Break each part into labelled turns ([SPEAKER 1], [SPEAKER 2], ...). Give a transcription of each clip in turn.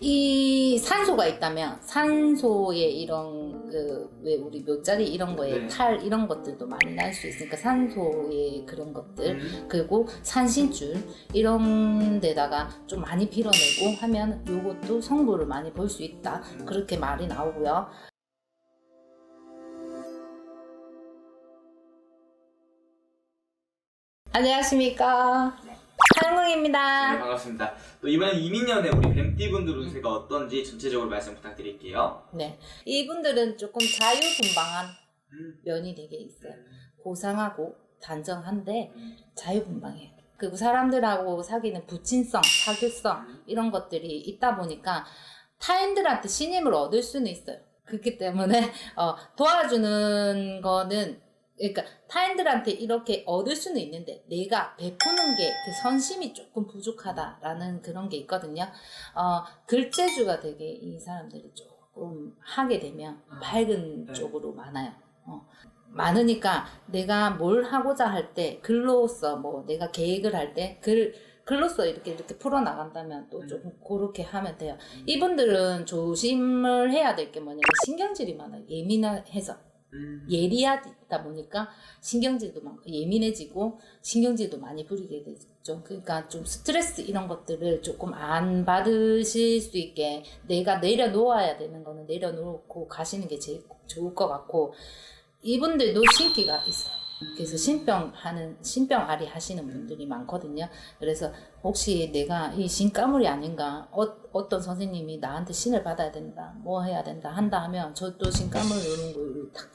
[SPEAKER 1] 이 산소가 있다면 산소에 이런 그 왜 우리 묘자리 이런 거에
[SPEAKER 2] 네.
[SPEAKER 1] 탈 이런 것들도 많이 날 수 있으니까 산소의 그런 것들
[SPEAKER 2] 음.
[SPEAKER 1] 그리고 산신줄 이런 데다가 좀 많이 빌어내고 하면 요것도 성부를 많이 볼 수 있다 그렇게 말이 나오고요. 안녕하십니까
[SPEAKER 2] 네,
[SPEAKER 1] 한웅입니다.
[SPEAKER 2] 반갑습니다. 또 이번엔 이민년에 우리 뱀띠분들 운세가 어떤지 전체적으로 말씀 부탁드릴게요.
[SPEAKER 1] 네, 이분들은 조금 자유분방한
[SPEAKER 2] 음.
[SPEAKER 1] 면이 되게 있어요. 고상하고 단정한데
[SPEAKER 2] 음.
[SPEAKER 1] 자유분방해요. 그리고 사람들하고 사귀는 부친성, 사교성 이런 것들이 있다 보니까 타인들한테 신임을 얻을 수는 있어요. 그렇기 때문에 어, 도와주는 거는 그러니까 타인들한테 이렇게 얻을 수는 있는데 내가 베푸는 게 그 선심이 조금 부족하다라는 그런 게 있거든요. 어, 글재주가 되게 이 사람들이 조금 하게 되면
[SPEAKER 2] 아,
[SPEAKER 1] 밝은
[SPEAKER 2] 네.
[SPEAKER 1] 쪽으로 많아요. 어. 많으니까 내가 뭘 하고자 할 때 글로써 뭐 내가 계획을 할 때 글 글로써 이렇게 이렇게 풀어 나간다면 또
[SPEAKER 2] 음.
[SPEAKER 1] 조금 그렇게 하면 돼요. 이분들은 조심을 해야 될 게 뭐냐면 신경질이 많아요. 예민해서
[SPEAKER 2] 음.
[SPEAKER 1] 예리하다 보니까 신경질도 많고 예민해지고 신경질도 많이 부리게 되죠. 그러니까 좀 스트레스 이런 것들을 조금 안 받으실 수 있게 내가 내려놓아야 되는 거는 내려놓고 가시는 게 제일 좋을 것 같고 이분들도 신기가 있어요. 그래서 신병 하는 신병 아리 하시는 분들이 많거든요. 그래서 혹시 내가 이 신가물이 아닌가 어, 어떤 선생님이 나한테 신을 받아야 된다 뭐 해야 된다 한다 하면 저 또 신가물 이런 걸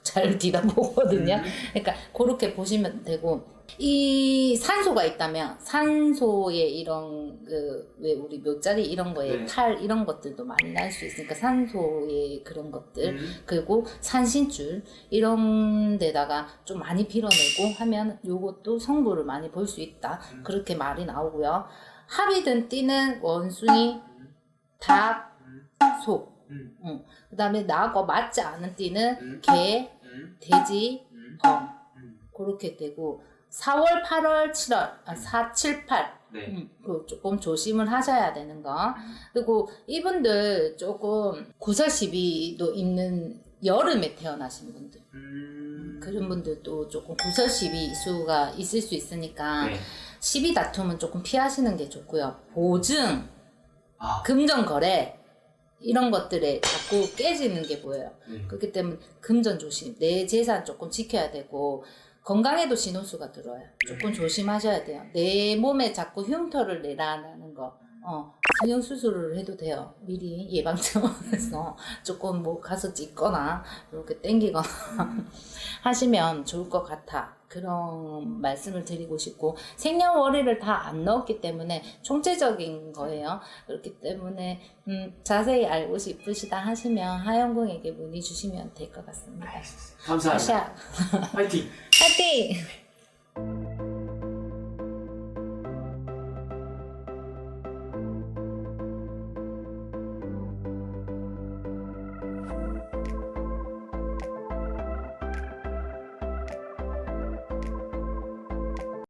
[SPEAKER 1] 잘 뒤다보거든요.
[SPEAKER 2] 음.
[SPEAKER 1] 그러니까 그렇게 보시면 되고 이 산소가 있다면 산소에 이런 그 왜 우리 묘자리 이런 거에
[SPEAKER 2] 네.
[SPEAKER 1] 탈 이런 것들도 많이 날 수 있으니까 산소의 그런 것들
[SPEAKER 2] 음.
[SPEAKER 1] 그리고 산신줄 이런 데다가 좀 많이 빌어내고 하면 요것도 성부를 많이 볼 수 있다
[SPEAKER 2] 음.
[SPEAKER 1] 그렇게 말이 나오고요 합이 든 띠는 원숭이 닭,
[SPEAKER 2] 음.
[SPEAKER 1] 소
[SPEAKER 2] 음.
[SPEAKER 1] 그 다음에 나하고 맞지 않은 띠는
[SPEAKER 2] 음.
[SPEAKER 1] 개,
[SPEAKER 2] 음.
[SPEAKER 1] 돼지,
[SPEAKER 2] 음.
[SPEAKER 1] 그렇게 되고 4월, 8월, 7월 아, 4, 7, 8
[SPEAKER 2] 네.
[SPEAKER 1] 음, 그 조금 조심을 하셔야 되는 거. 그리고 이분들 조금 구설시비도 있는 여름에 태어나신 분들.
[SPEAKER 2] 음.
[SPEAKER 1] 그런 분들도 조금 구설시비 수가 있을 수 있으니까
[SPEAKER 2] 네.
[SPEAKER 1] 시비 다툼은 조금 피하시는 게 좋고요. 보증,
[SPEAKER 2] 아.
[SPEAKER 1] 금전 거래 이런 것들에 자꾸 깨지는 게 보여요.
[SPEAKER 2] 네.
[SPEAKER 1] 그렇기 때문에 금전 조심, 내 재산 조금 지켜야 되고 건강에도 신호수가 들어요. 조금 조심하셔야 돼요. 내 몸에 자꾸 흉터를 내라는 거. 어, 성형 수술을 해도 돼요. 미리 예방 차원에서 조금 뭐 가서 찍거나 이렇게 땡기거나 하시면 좋을 것 같아. 그런 말씀을 드리고 싶고 생년월일을 다 안 넣었기 때문에 총체적인 거예요. 그렇기 때문에 음, 자세히 알고 싶으시다 하시면 하영궁에게 문의 주시면 될 것 같습니다.
[SPEAKER 2] 감사합니다.
[SPEAKER 1] 샤
[SPEAKER 2] 파이팅!
[SPEAKER 1] 파이팅!